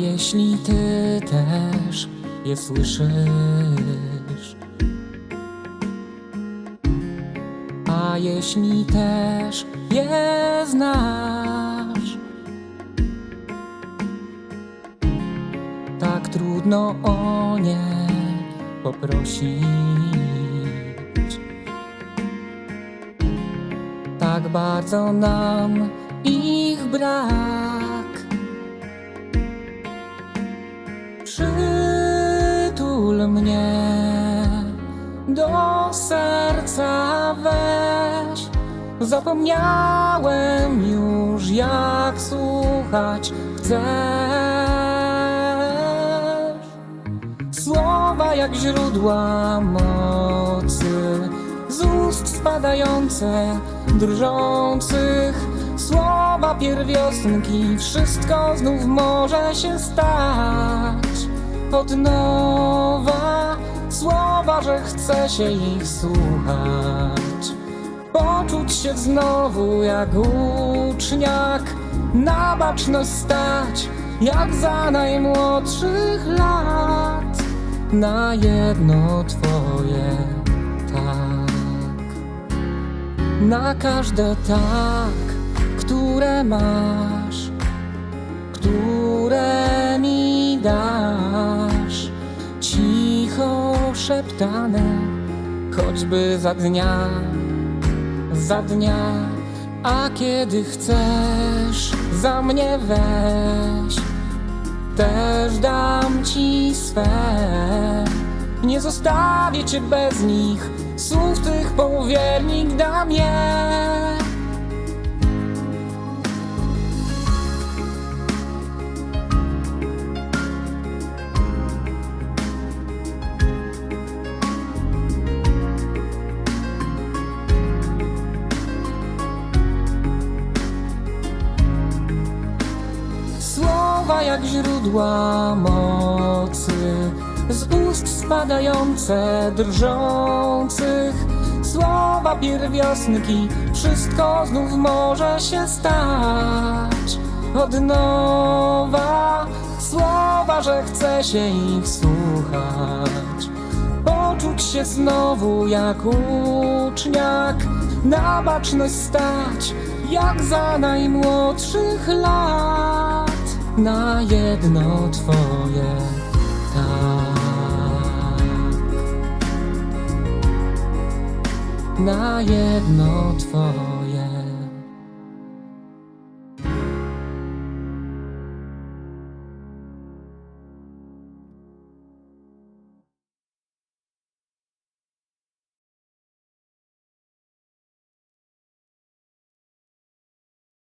jeśli ty też je słyszysz, a jeśli też je znasz, tak trudno o nie poprosić. Tak bardzo nam ich brak. Do serca weź. Zapomniałem już jak słuchać chcesz. Słowa jak źródła mocy, z ust spadające, drżących. Słowa pierwiosnki, wszystko znów może się stać. Od nowa słowa, że chce się ich słuchać. Poczuć się znowu jak uczniak, na baczność stać, jak za najmłodszych lat. Na jedno twoje tak, na każde tak, które masz, które cicho szeptane, choćby za dnia za dnia, a kiedy chcesz za mnie weź, też dam ci swe. Nie zostawię cię bez nich, słów tych powiernik dam je. Jak źródła mocy, z ust spadające, drżących. Słowa pierwiosnki, wszystko znów może się stać. Od nowa słowa, że chce się ich słuchać. Poczuć się znowu jak uczniak, na baczność stać, jak za najmłodszych lat. Na jedno twoje tak. Na jedno twoje